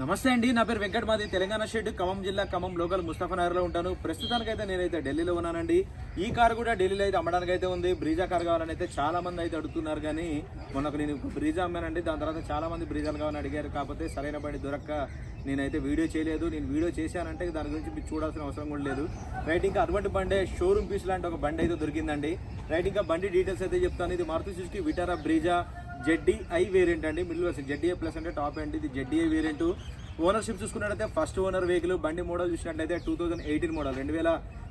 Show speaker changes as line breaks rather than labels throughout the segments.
నమస్తే అండి నా పేరు వెంకట్ మాది తెలంగాణ షెడ్ ఖమ్మం జిల్లా ఖమ్మం లోకల్ ముస్తఫా ఉంటాను. ప్రస్తుతానికైతే నేనైతే ఢిల్లీలో ఉన్నానండి. ఈ కారు కూడా ఢిల్లీలో అయితే అమ్మడానికి అయితే ఉంది. బ్రీజా కార్ కావాలని అయితే చాలా మంది అయితే అడుగుతున్నారు కానీ మొన్నకు నేను బ్రీజా అమ్మానండి. దాని తర్వాత చాలా మంది బ్రీజాలు కావాలని అడిగారు. కాకపోతే సరైన బండి దొరక్క నేనైతే వీడియో చేయలేదు. నేను వీడియో చేశానంటే దాని గురించి మీరు చూడాల్సిన అవసరం కూడా లేదు. రైట్ ఇంకా అటువంటి బండే షోరూమ్ పీస్ లాంటి ఒక బండి అయితే దొరికిందండి. రైట్ ఇంకా బండి డీటెయిల్స్ అయితే చెప్తాను. ఇది Maruti Suzuki Vitara Brezza. ZDI I variant అండి. మిడిల్ వర్షన్ జెడ్డీఏ ప్లస్ అంటే టాప్ అండి ఇది జెడ్డీఐ వేరియంట్ ఓనర్షిప్ చూసుకున్నట్లయితే ఫస్ట్ ఓనర్ వెహికల్ బండి మోడల్ చూసినట్లయితే టూ థౌసండ్ ఎయిటీన్ మోడల్ రెండు వేల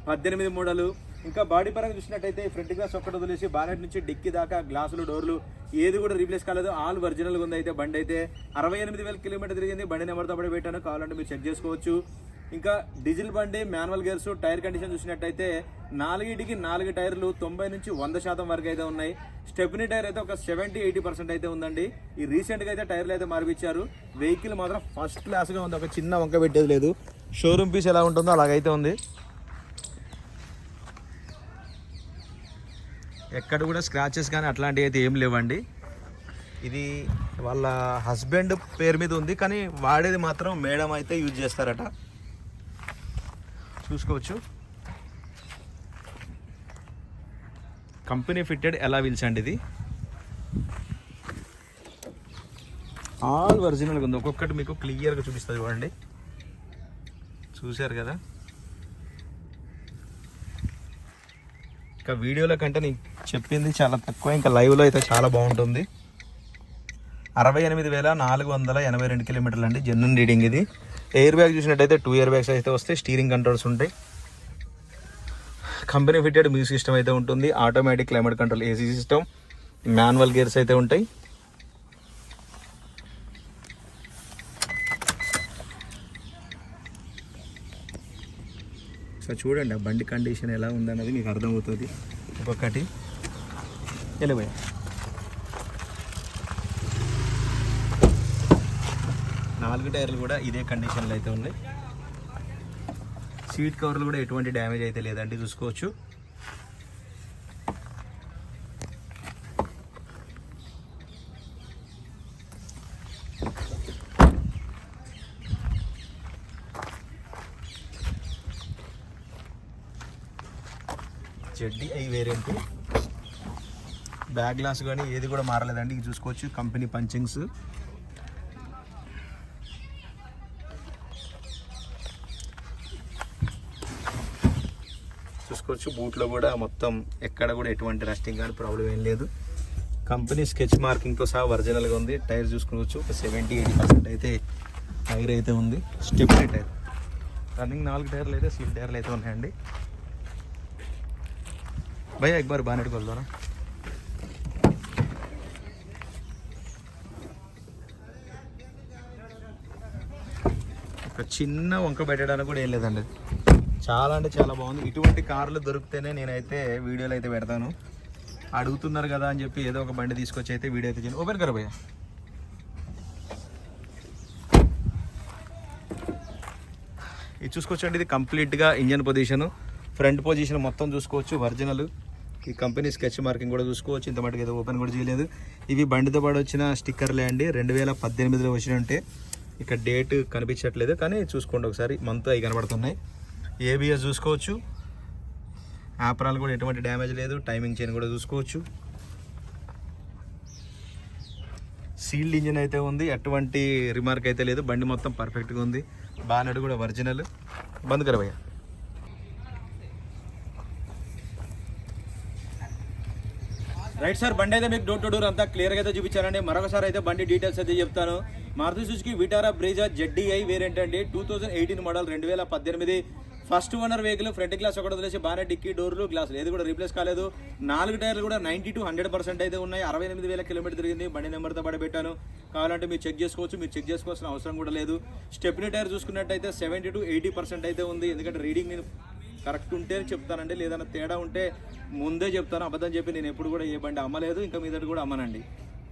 పద్దెనిమిది మోడల్ ఇంకా బాడీ పరంగా చూసినట్టయితే ఫ్రంట్ గ్లాస్ ఒక్కటి వదిలేసి బానెట్ నుంచి డిక్కి దాకా గ్లాసులు డోర్లు ఏది కూడా రీప్లేస్ కాలేదు. ఆల్ ఒరిజినల్గా ఉంది అయితే బండి అయితే. అరవై ఎనిమిది వేల కిలోమీటర్ తిరిగింది. బండి నెంబర్తో పాటు పెట్టాను. కావాలంటే మీరు చెక్ చేసుకోవచ్చు. ఇంకా డీజిల్ బండి మాన్యువల్ గేర్స్ టైర్ కండిషన్ చూసినట్టయితే నాలుగిటికి నాలుగు టైర్లు తొంభై నుంచి వంద శాతం వరకు అయితే ఉన్నాయి. స్టెప్ని టైర్ అయితే ఒక సెవెంటీ ఎయిటీ పర్సెంట్ అయితే ఉందండి. ఈ రీసెంట్గా అయితే టైర్లు అయితే మార్పిచ్చారు. వెహికల్ మాత్రం ఫస్ట్ క్లాస్గా ఉంది. ఒక చిన్న వంక పెట్టేది లేదు. షోరూమ్ పీస్ ఎలా ఉంటుందో అలాగైతే ఉంది. ఎక్కడ కూడా స్క్రాచెస్ కానీ అట్లాంటివి అయితే ఏం లేవండి. ఇది వాళ్ళ హస్బెండ్ పేరు మీద ఉంది. కానీ వాడేది మాత్రం మేడం అయితే యూజ్ చేస్తారట. చూసుకోవచ్చు. కంపెనీ ఫిట్టెడ్ ఎలా వీల్స్ అండి ఇది? ఆల్ ఒరిజినల్గా ఉంది. ఒక్కొక్కటి మీకు క్లియర్గా చూపిస్తుంది చూడండి. చూశారు కదా? ఇంకా వీడియోలో కంటే నేను చెప్పింది చాలా తక్కువ. ఇంకా లైవ్లో అయితే చాలా బాగుంటుంది. అరవై ఎనిమిది వేల నాలుగు వందల ఎనభై రెండు కిలోమీటర్లు అండి. జెన్యున్ రీడింగ్ ఇది. ఎయిర్ బ్యాగ్ చూసినట్టయితే టూ ఇయర్ బ్యాగ్స్ అయితే వస్తాయి. స్టీరింగ్ కంట్రోల్స్ ఉంటాయి. కంపెనీ ఫిట్టెడ్ మ్యూజిక్ సిస్టమ్ అయితే ఉంటుంది. Automatic climate control AC system manual gears అయితే ఉంటాయి. సో చూడండి ఆ బండి కండిషన్ ఎలా ఉందన్నది మీకు అర్థమవుతుంది. ఒక్కొక్కటి వెళ్ళిపోయా. నాలుగు టైర్లు కూడా ఇదే కండిషన్లో అయితే ఉన్నాయి. సీట్ కవర్లు కూడా ఎటువంటి డ్యామేజ్ అయితే లేదండి చూసుకోవచ్చు. ZD I variant back glass కానీ ఏది కూడా మారలేదండి ఇది చూసుకోవచ్చు. కంపెనీ పంచింగ్స్ చూసుకోవచ్చు బూట్లో కూడా మొత్తం ఎక్కడ కూడా ఎటువంటి రస్టింగ్ కానీ ప్రాబ్లం ఏం లేదు. కంపెనీ స్కెచ్ మార్కింగ్తో సహా ఒరిజినల్గా ఉంది. టైర్ చూసుకోవచ్చు ఒక సెవెంటీ ఎయిటీ పర్సెంట్ అయితే టైర్ అయితే ఉంది. స్టెప్లీ టైర్. రన్నింగ్ నాలుగు టైర్లు అయితే స్లిప్ టైర్లు అయితే ఉన్నాయండి. భయ ఎక్బార్ బాగా కొద్దా ఒక చిన్న వంక పెట్టడానికి కూడా ఏం లేదండి. చాలా అంటే చాలా బాగుంది. ఇటువంటి కార్లు దొరికితేనే నేనైతే వీడియోలు అయితే పెడతాను. అడుగుతున్నారు కదా అని చెప్పి ఏదో ఒక బండి తీసుకొచ్చి అయితే వీడియో అయితే ఓపెన్ కర భయ్యా. ఇది చూసుకోవచ్చండి ఇది కంప్లీట్గా ఇంజన్ పొజిషన్. ఫ్రంట్ పొజిషన్ మొత్తం చూసుకోవచ్చు ఒరిజినల్. ఈ కంపెనీ స్కెచ్ మార్కింగ్ కూడా చూసుకోవచ్చు. ఇంత మటుకు ఏదో ఓపెన్ కూడా చేయలేదు. ఇవి బండితో పాటు వచ్చిన స్టిక్కర్లే అండి. రెండు వేల పద్దెనిమిదిలో వచ్చినంటే ఇక్కడ డేట్ కనిపించట్లేదు కానీ చూసుకోండి ఒకసారి. మంత్ అవి కనబడుతున్నాయి. ఏబిఎస్ చూసుకోవచ్చు. ఆపరాలు కూడా ఎటువంటి డ్యామేజ్ లేదు. టైమింగ్ చైన్ కూడా చూసుకోవచ్చు. సీల్డ్ ఇంజిన్ అయితే ఉంది. ఎటువంటి రిమార్క్ అయితే లేదు. బండి మొత్తం పర్ఫెక్ట్గా ఉంది. బానెట్ కూడా ఒరిజినల్. బంద్ కర రైట్ సార్ బండి అయితే మీకు డోర్ టు డోర్ అంతా క్లియర్గా అయితే చూపించానండి. మరొకసారి అయితే బండి డీటెయిల్స్ అయితే చెప్తాను. Maruti Suzuki Vitara Brezza ZDI variant అండి. టూ థౌసండ్ ఎయిటీన్ మోడల్ రెండు వేల పద్దెనిమిది first owner vehicle front glass ఒకటి వదిలేసి బాగానే డిక్కీ డోర్లు గ్లాసులు. ఏది కూడా రీప్లేస్ కాలేదు. నాలుగు టైర్లు కూడా నైంటీ టు హండ్రెడ్ పర్సెంట్ అయితే ఉన్నాయి. అరవై ఎనిమిది వేల కిలోమీటర్ తిరిగింది. బండి నెంబర్తో పడబెట్టాను. కావాలంటే మీరు చెక్ చేసుకోవచ్చు. మీరు చెక్ చేసుకోవాల్సిన అవసరం కూడా లేదు. స్టెప్నీ టైర్ చూసుకున్నట్టయితే సెవెంటీ టు ఎయిటీ పర్సెంట్ అయితే ఉంది. ఎందుకంటే రీడింగ్ నేను కరెక్ట్ ఉంటే చెప్తానండి. లేదన్నా తేడా ఉంటే ముందే చెప్తాను. అబద్ధం చెప్పి నేను ఎప్పుడు కూడా ఏ బండి అమ్మలేదు. ఇంకా మీదటి కూడా అమ్మనండి.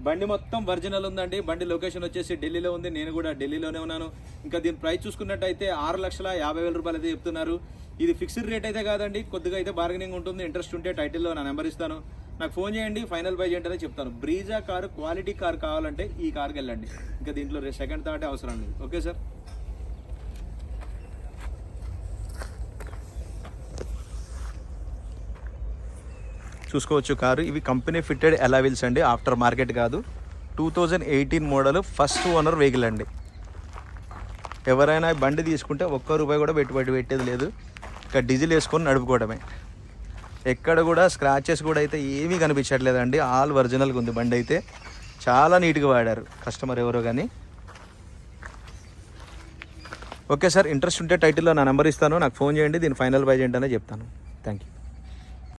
బండి మొత్తం ఒరిజినల్ ఉందండి. బండి లొకేషన్ వచ్చేసి ఢిల్లీలో ఉంది. నేను కూడా ఢిల్లీలోనే ఉన్నాను. ఇంకా దీని ప్రైస్ చూసుకున్నట్టయితే ఆరు లక్షల యాభై వేల రూపాయలు అయితే చెప్తున్నారు. ఇది ఫిక్స్డ్ రేట్ అయితే కాదండి. కొద్దిగా అయితే బార్గెనింగ్ ఉంటుంది. ఇంట్రెస్ట్ ఉంటే టైటిల్లో నా నెంబర్ ఇస్తాను. నాకు ఫోన్ చేయండి. ఫైనల్ బై చేయండి అని చెప్తాను. బ్రీజా కారు క్వాలిటీ కార్ కావాలంటే ఈ కార్కి వెళ్ళండి. ఇంకా దీంట్లో సెకండ్ థాట్ అవసరం లేదు. ఓకే సార్ చూసుకోవచ్చు కారు. ఇవి కంపెనీ ఫిట్టెడ్ ఎలా వీల్స్ అండి. ఆఫ్టర్ మార్కెట్ కాదు. Two thousand eighteen model first owner vehicle అండి. ఎవరైనా బండి తీసుకుంటే ఒక్క రూపాయి కూడా పెట్టుబడి పెట్టేది లేదు. ఇక డీజిల్ వేసుకొని నడుపుకోవడమే. ఎక్కడ కూడా స్క్రాచెస్ కూడా అయితే ఏమీ కనిపించట్లేదండి. ఆల్ ఒరిజినల్గా ఉంది బండి అయితే. చాలా నీట్గా వాడారు కస్టమర్ ఎవరో కానీ ఓకే సార్ ఇంట్రెస్ట్ ఉంటే టైటిల్లో నా నెంబర్ ఇస్తాను. నాకు ఫోన్ చేయండి దీని ఫైనల్ బై చేయండి అనే చెప్తాను. Thank you